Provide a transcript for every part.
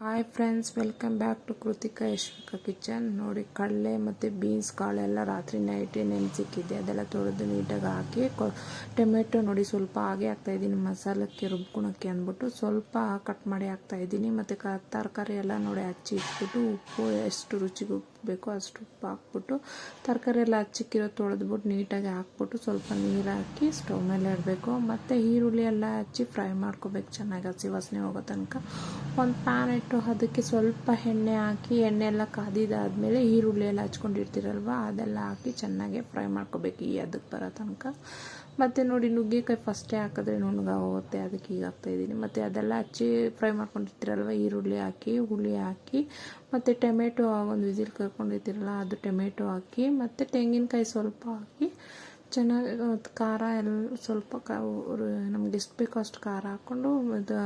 Hi friends welcome back to Krithika Yashvika kitchen ನೋಡಿ ಕಡಲೆ ಮತ್ತು ಬೀನ್ಸ್ ಕಾಳೆಲ್ಲ ರಾತ್ರಿ ನೈಟೇ ನೆನೆಸಿಕ್ಕಿದ್ದೆ ಅದೆಲ್ಲ ತೊಳೆದು ನೀಟಾಗಿ ಹಾಕಿ, ಕೊ, ಟೊಮೆಟೊ ನೋಡಿ ಸ್ವಲ್ಪ ಹಾಗೆ ಹಾಕ್ತಾಯಿದ್ದೀನಿ ಮಸಾಲಕ್ಕೆ ರುಬ್ಕೊಳಕ್ಕೆ ಅಂದ್ಬಿಟ್ಟು ಸ್ವಲ್ಪ ಕಟ್ ಮಾಡಿ ಹಾಕ್ತಾಯಿದ್ದೀನಿ ಮತ್ತು ಕ, ತರಕಾರಿ ಎಲ್ಲ ನೋಡಿ ಹಚ್ಚಿ ಇಟ್ಬಿಟ್ಟು ಉಪ್ಪು ಎಷ್ಟು ರುಚಿಗೆ ಉಪ್ಪು ಬೇಕೋ ಅಷ್ಟು ಉಪ್ಪು ಹಾಕ್ಬಿಟ್ಟು, ತರಕಾರಿ ಎಲ್ಲ ಹಚ್ಚಿಕ್ಕಿರೋ ತೊಳೆದ್ಬಿಟ್ಟು ನೀಟಾಗಿ ಹಾಕ್ಬಿಟ್ಟು ಸ್ವಲ್ಪ ನೀರು ಹಾಕಿ ಸ್ಟವ್ ಮೇಲೆ ಇಡಬೇಕು. ಮತ್ತು ಈರುಳ್ಳಿ ಎಲ್ಲ ಹಚ್ಚಿ ಫ್ರೈ ಮಾಡ್ಕೋಬೇಕು. ಚೆನ್ನಾಗಿ ಹಸಿ ವಾಸನೆ ಹೋಗೋ ತನಕ. ಒಂದು ಪ್ಯಾನ್ ಇಟ್ಟು ಅದಕ್ಕೆ ಸ್ವಲ್ಪ ಎಣ್ಣೆ ಹಾಕಿ ಎಣ್ಣೆ ಎಲ್ಲ ಕಾದಿದ್ದಾದಮೇಲೆ ಈರುಳ್ಳಿ ಎಲ್ಲ ಹಚ್ಕೊಂಡಿರ್ತೀರಲ್ವ, ಅದೆಲ್ಲ ಹಾಕಿ ಚೆನ್ನಾಗಿ ಫ್ರೈ ಮಾಡ್ಕೋಬೇಕು ಈ ಅದಕ್ಕೆ ಬರೋ ತನಕ. ಮತ್ತು ನೋಡಿ, ನುಗ್ಗೆಕಾಯಿ ಫಸ್ಟೇ ಹಾಕಿದ್ರೆ ನುಣ್ಣಗ ಹೋಗುತ್ತೆ ಅದಕ್ಕೆ ಈಗ ಹಾಕ್ತಾಯಿದ್ದೀನಿ ಮತ್ತು ಅದೆಲ್ಲ ಹಚ್ಚಿ ಫ್ರೈ ಮಾಡ್ಕೊಂಡಿರ್ತೀರಲ್ವ, ಈರುಳ್ಳಿ ಹಾಕಿ, ಹುಳಿ ಹಾಕಿ, ಮತ್ತು ಟೊಮೆಟೊ, ಒಂದು ವಿಸಿಲ್ ಕರ್ಕೊಂಡಿರ್ತೀರಲ್ಲ, ಅದು ಟೊಮೆಟೊ ಹಾಕಿ, ಮತ್ತು ತೆಂಗಿನಕಾಯಿ ಸ್ವಲ್ಪ ಹಾಕಿ ಚೆನ್ನಾಗಿ ಖಾರ ಎಲ್ಲ ಸ್ವಲ್ಪ ಕ ನಮ್ಗೆ ಎಷ್ಟು ಬೇಕೋ ಅಷ್ಟು ಖಾರ ಹಾಕ್ಕೊಂಡು ಇದು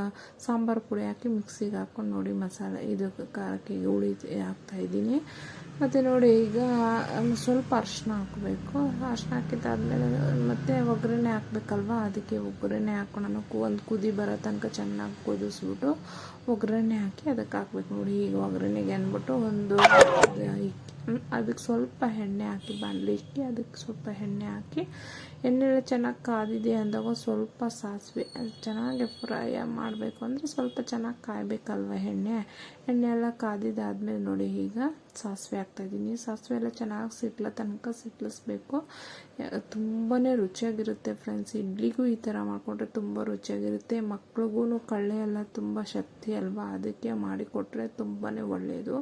ಸಾಂಬಾರು ಪುಡಿ ಹಾಕಿ ಮಿಕ್ಸಿಗೆ ಹಾಕ್ಕೊಂಡು ನೋಡಿ ಮಸಾಲೆ, ಇದು ಖಾರಕ್ಕೆ ಹುಳಿ ಹಾಕ್ತಾಯಿದ್ದೀನಿ ಮತ್ತು ನೋಡಿ ಈಗ ಸ್ವಲ್ಪ ಅರಿಶಿನ ಹಾಕಬೇಕು. ಅರಿಶಿನ ಹಾಕಿದ್ದಾದಮೇಲೆ ಮತ್ತೆ ಒಗ್ಗರಣೆ ಹಾಕ್ಬೇಕಲ್ವ? ಅದಕ್ಕೆ ಒಗ್ಗರಣೆ ಹಾಕ್ಕೊಂಡು ಒಂದು ಕುದಿ ಬರೋ ತನಕ ಚೆನ್ನಾಗಿ ಕುದಿಸ್ಬಿಟ್ಟು ಒಗ್ಗರಣೆ ಹಾಕಿ ಅದಕ್ಕೆ ಹಾಕ್ಬೇಕು. ನೋಡಿ ಈಗ ಒಗ್ಗರಣೆಗೆ ಅಂದ್ಬಿಟ್ಟು ಒಂದು ಅದಕ್ಕೆ ಸ್ವಲ್ಪ ಎಣ್ಣೆ ಹಾಕಿ, ಬಾಣಲಿಕ್ಕೆ ಅದಕ್ಕೆ ಸ್ವಲ್ಪ ಎಣ್ಣೆ ಹಾಕಿ ಎಣ್ಣೆ ಚೆನ್ನಾಗಿ ಕಾದಿದೆ ಅಂದಾಗ ಸ್ವಲ್ಪ ಸಾಸಿವೆ ಚೆನ್ನಾಗಿ ಫ್ರೈ ಮಾಡಬೇಕು ಅಂದರೆ ಸ್ವಲ್ಪ ಚೆನ್ನಾಗಿ ಕಾಯಬೇಕಲ್ವ ಎಣ್ಣೆ? ಎಣ್ಣೆ ಎಲ್ಲ ಕಾದಿದ್ದಾದ್ಮೇಲೆ ನೋಡಿ ಈಗ. ಸಾಸಿವೆ ಹಾಕ್ತಾಯಿದ್ದೀನಿ. ಸಾಸಿವೆ ಎಲ್ಲ ಚೆನ್ನಾಗಿ ಸಿಟ್ಲ ತನಕ ಸಿಟ್ಲಿಸ್ಬೇಕು. ತುಂಬಾ ರುಚಿಯಾಗಿರುತ್ತೆ ಫ್ರೆಂಡ್ಸ್. ಇಡ್ಲಿಗೂ ಈ ಥರ ಮಾಡಿಕೊಂಡ್ರೆ ತುಂಬ ರುಚಿಯಾಗಿರುತ್ತೆ. ಮಕ್ಳಿಗೂ ಕಳ್ಳೆ ಎಲ್ಲ ತುಂಬ ಶಕ್ತಿ ಅಲ್ವಾ? ಅದಕ್ಕೆ ಮಾಡಿಕೊಟ್ರೆ ತುಂಬಾ ಒಳ್ಳೆಯದು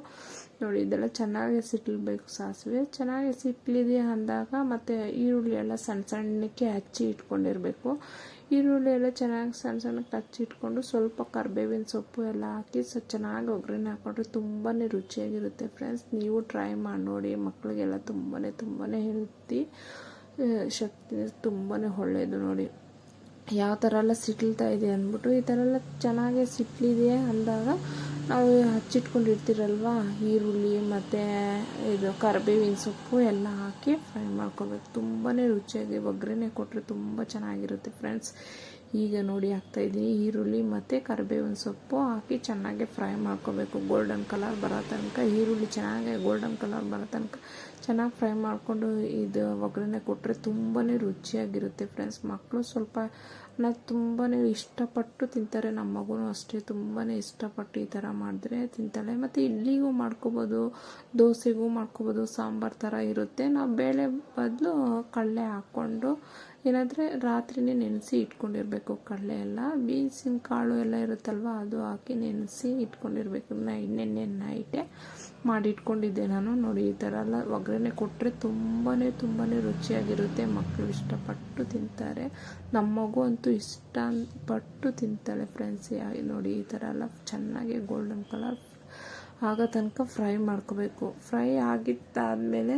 ನೋಡಿ, ಇದೆಲ್ಲ ಚೆನ್ನಾಗಿ ಸಿಟ್ಲಬೇಕು ಸಾಸಿವೆ. ಚೆನ್ನಾಗಿ ಸಿಟ್ಲಿದೆ ಅಂದಾಗ ಮತ್ತು ಈರುಳ್ಳಿ ಎಲ್ಲ ಸಣ್ಣ ಸಣ್ಣಕ್ಕೆ ಹಚ್ಚಿ ಇಟ್ಕೊಂಡಿರಬೇಕು. ಈರುಳ್ಳಿ ಎಲ್ಲ ಚೆನ್ನಾಗಿ ಸಣ್ಣ ಸಣ್ಣ ಕಚ್ಚಿಟ್ಕೊಂಡು ಸ್ವಲ್ಪ ಕರಿಬೇವಿನ ಸೊಪ್ಪು ಎಲ್ಲ ಹಾಕಿ ಸೊ ಚೆನ್ನಾಗಿ ಒಗ್ಗರಣೆ ಹಾಕ್ಕೊಂಡ್ರೆ ತುಂಬಾ ರುಚಿಯಾಗಿರುತ್ತೆ ಫ್ರೆಂಡ್ಸ್ ನೀವು ಟ್ರೈ ಮಾಡಿ ನೋಡಿ ಮಕ್ಕಳಿಗೆಲ್ಲ ತುಂಬಾ ತುಂಬಾ ಹೆಲ್ತಿ ಶಕ್ತಿ ತುಂಬಾ ಒಳ್ಳೆಯದು ನೋಡಿ. ಯಾವ ಥರ ಎಲ್ಲ ಸಿಟ್ಲ್ತಾ ಇದೆ ಅಂದ್ಬಿಟ್ಟು, ಈ ಥರ ಎಲ್ಲ ಚೆನ್ನಾಗೇ ಸಿಟ್ಲಿದೆ ಅಂದಾಗ ನಾವು ಹಚ್ಚಿಟ್ಕೊಂಡಿರ್ತೀರಲ್ವ? ಈರುಳ್ಳಿ ಮತ್ತು ಇದು ಕರಿಬೇವಿನ ಸೊಪ್ಪು ಎಲ್ಲ ಹಾಕಿ ಫ್ರೈ ಮಾಡ್ಕೋಬೇಕು. ತುಂಬಾ ರುಚಿಯಾಗಿ, ಒಗ್ಗರಣೆ ಕೊಟ್ಟರೆ ತುಂಬ ಚೆನ್ನಾಗಿರುತ್ತೆ ಫ್ರೆಂಡ್ಸ್. ಈಗ ನೋಡಿ ಹಾಕ್ತಾಯಿದ್ದೀನಿ ಈರುಳ್ಳಿ ಮತ್ತು ಕರಿಬೇವಿನ ಸೊಪ್ಪು ಹಾಕಿ ಚೆನ್ನಾಗಿ ಫ್ರೈ ಮಾಡ್ಕೋಬೇಕು. ಗೋಲ್ಡನ್ ಕಲರ್ ಬರೋ ತನಕ, ಈರುಳ್ಳಿ ಚೆನ್ನಾಗಿ ಗೋಲ್ಡನ್ ಕಲರ್ ಬರೋ ತನಕ. ಚೆನ್ನಾಗಿ ಫ್ರೈ ಮಾಡಿಕೊಂಡು ಇದು ಒಗ್ಗರಣೆ ಕೊಟ್ಟರೆ ತುಂಬಾ ರುಚಿಯಾಗಿರುತ್ತೆ ಫ್ರೆಂಡ್ಸ್ ಮಕ್ಕಳು ಸ್ವಲ್ಪ ನಾನು ತುಂಬಾ ಇಷ್ಟಪಟ್ಟು ತಿಂತಾರೆ. ನಮ್ಮ ಮಗುನೂ ಅಷ್ಟೇ ತುಂಬಾ ಇಷ್ಟಪಟ್ಟು ಈ ಥರ ಮಾಡಿದ್ರೆ ತಿಂತಾಳೆ. ಮತ್ತು ಇಡ್ಲಿಗೂ ಮಾಡ್ಕೋಬೋದು, ದೋಸೆಗೂ ಮಾಡ್ಕೋಬೋದು, ಸಾಂಬಾರು ಥರ ಇರುತ್ತೆ. ನಾವು ಬೇಳೆ ಬದಲು ಕಡಲೆ ಹಾಕ್ಕೊಂಡು ಏನಾದರೆ ರಾತ್ರಿನೇ ನೆನೆಸಿ ಇಟ್ಕೊಂಡಿರಬೇಕು ಕಡಲೆ ಎಲ್ಲ. ಬೀನ್ಸಿನ ಕಾಳು ಎಲ್ಲ ಇರುತ್ತಲ್ವ, ಅದು ಹಾಕಿ ನೆನೆಸಿ ಇಟ್ಕೊಂಡಿರಬೇಕು. ನೈ ನೆನ್ನೆ ನೈಟೇ ಮಾಡಿಟ್ಕೊಂಡಿದ್ದೆ ನಾನು. ನೋಡಿ ಈ ಥರ ಎಲ್ಲ ಒಗ್ಗರಣೆ ಕೊಟ್ಟರೆ ತುಂಬಾ ತುಂಬಾ ರುಚಿಯಾಗಿರುತ್ತೆ. ಮಕ್ಕಳು ಇಷ್ಟಪಟ್ಟು ತಿಂತಾರೆ. ನಮ್ಮ ಮಗು ಅಂತೂ ಇಷ್ಟಪಟ್ಟು ತಿಂತಾಳೆ ಫ್ರೆಂಡ್ಸ್ ನೋಡಿ ಈ ಥರ ಎಲ್ಲ ಚೆನ್ನಾಗಿ ಗೋಲ್ಡನ್ ಕಲರ್ ಆಗ ತನಕ ಫ್ರೈ ಮಾಡ್ಕೋಬೇಕು. ಫ್ರೈ ಆಗಿದ್ದಾದಮೇಲೆ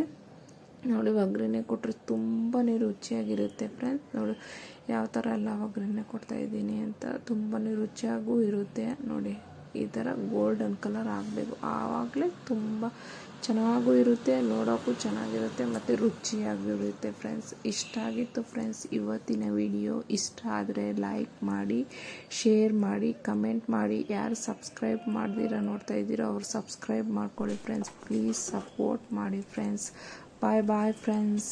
ನೋಡಿ ಒಗ್ಗರಣೆ ಕೊಟ್ಟರೆ ತುಂಬಾ ರುಚಿಯಾಗಿರುತ್ತೆ ಫ್ರೆಂಡ್ಸ್ ನೋಡಿ ಯಾವ ಥರ ಎಲ್ಲ ಒಗ್ಗರಣೆ ಕೊಡ್ತಾಯಿದ್ದೀನಿ ಅಂತ ತುಂಬಾ ರುಚಿಯಾಗೂ ಇರುತ್ತೆ. ನೋಡಿ. ಈ ಥರ ಗೋಲ್ಡನ್ ಕಲರ್ ಆಗಬೇಕು. ಆವಾಗಲೇ ತುಂಬ ಚೆನ್ನಾಗೂ ಇರುತ್ತೆ, ನೋಡೋಕ್ಕೂ ಚೆನ್ನಾಗಿರುತ್ತೆ, ಮತ್ತು ರುಚಿಯಾಗಿರುತ್ತೆ ಫ್ರೆಂಡ್ಸ್. ಇಷ್ಟ ಆಗಿತ್ತು ಫ್ರೆಂಡ್ಸ್ ಇವತ್ತಿನ ವಿಡಿಯೋ. ಇಷ್ಟ ಆದರೆ ಲೈಕ್ ಮಾಡಿ, ಶೇರ್ ಮಾಡಿ, ಕಮೆಂಟ್ ಮಾಡಿ. ಯಾರು ಸಬ್ಸ್ಕ್ರೈಬ್ ಮಾಡ್ದಿರ, ನೋಡ್ತಾ ಇದ್ದೀರೋ ಅವ್ರು ಸಬ್ಸ್ಕ್ರೈಬ್ ಮಾಡ್ಕೊಳ್ಳಿ ಫ್ರೆಂಡ್ಸ್. ಪ್ಲೀಸ್ ಸಪೋರ್ಟ್ ಮಾಡಿ ಫ್ರೆಂಡ್ಸ್. Bye bye friends.